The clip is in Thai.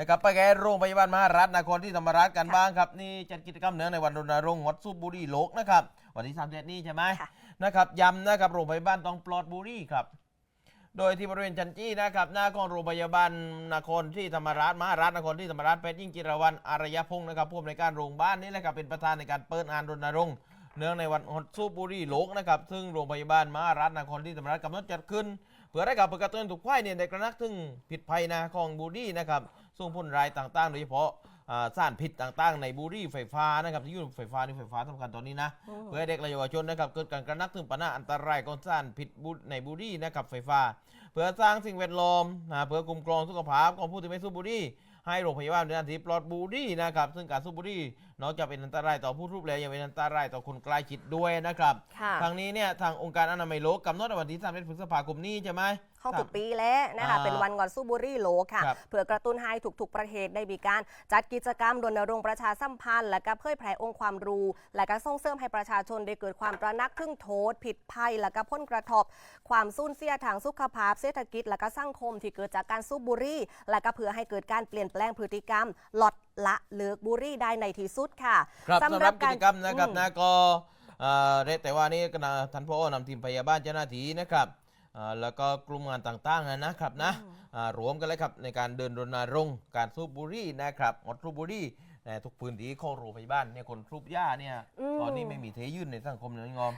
นะครับไปแก่โรงพยาบาลมหารัฐนครที่ธรรมราชกันบ้างครับนี่จัดกิจกรรมเนื่องในวันรณรงค์งดสูบบุหรี่โลกนะครับวันที่31นี้ใช่ไหมค่ะนะครับย้ำนะครับโรงพยาบาลต้องปลอดบุหรี่ครับโดยที่บริเวณจันจี้นะครับหน้าของโรงพยาบาลนครที่ธรรมราชมหาราชนครที่ธรรมราชแพทย์ยิ่งจิรวรรณอารยพงศ์นะครับผู้อำนวยการโรงพยาบาลนี่แหละครับเป็นประธานในการเปิดงานรณรงค์ เนื่องในวันงดสูบบุหรี่โลกนะครับซึ่งโรงพยาบาลมหาราชนครที่ธรรมราชกำหนดจัดขึ้น เพื่อให้กับประกาศเตือนถูกไฟเนี่ยในกระนักถึงผิดภัยนะของบุหรี่นะครับส่งผลรายต่างๆ โดยเฉพาะอ่าสารพิษต่างๆ ในบุหรี่ไฟฟ้านะครับที่อยู่ในไฟฟ้านี่ไฟฟ้าสำคัญตอนนี้นะเพื่อให้เด็กและเยาวชนนะครับเกิดการกระนักถึงปัญหาอันตรายของสารพิษบุในบุหรี่นะครับไฟฟ้า เพื่อสร้างสิ่งแวดล้อมนะเพื่อคุ้มครองสุขภาพของผู้ที่ไม่สูบบุหรี่ให้โรงพยาบาลเป็นอันที่ปลอดบุหรี่นะครับซึ่งการสูบบุหรี่ นอกจากเป็นอันตรายต่อผู้สูบแล้วยังเป็นอันตรายต่อคนใกล้ชิดด้วยนะครับ ค่ะ ทางนี้เนี่ยทางองค์การอนามัยโลกกำหนดในวันที่31พฤษภาคมนี้ใช่ไหม เข้าทุกปีแล้วนะคะ อ่าเป็นวันงอนสู้บุหรี่โลกค่ะ ครับเพื่อกระตุ้นให้ทุกๆประเทศได้มีการ จัดกิจกรรมรณรงค์ประชาสัมพันธ์ และก็เผยแพร่องค์ความรู้ และก็ส่งเสริมให้ประชาชนได้เกิดความตระหนักถึงโทษ ผิดภัย และก็พ้นกระทบ ความสูญเสียทางสุขภาพ เศรษฐกิจ และก็สังคมที่เกิดจากการสูบบุหรี่และก็เพื่อให้เกิดการเปลี่ยนแปลงพฤติกรรมลดละเลิกบุหรี่ได้ในที่สุดค่ะครับสำหรับกิจกรรมนะครับอืมนะก็เอ่อได้แต่ว่านี่ก็นะท่านพ่อนำทีมพยาบาลเจ้าหน้าที่นะครับเอ่อแล้วก็กลุ่มงานต่างๆนะครับนะอ่ารวมกันเลยครับในการเดินรณรงค์การสูบบุหรี่นะครับงดสูบบุหรี่ในทุกพื้นที่ของโรงพยาบาลเนี่ยคนสูบยาเนี่ยอืมตอนนี้ไม่มีเทยื่นในสังคมเลยงอม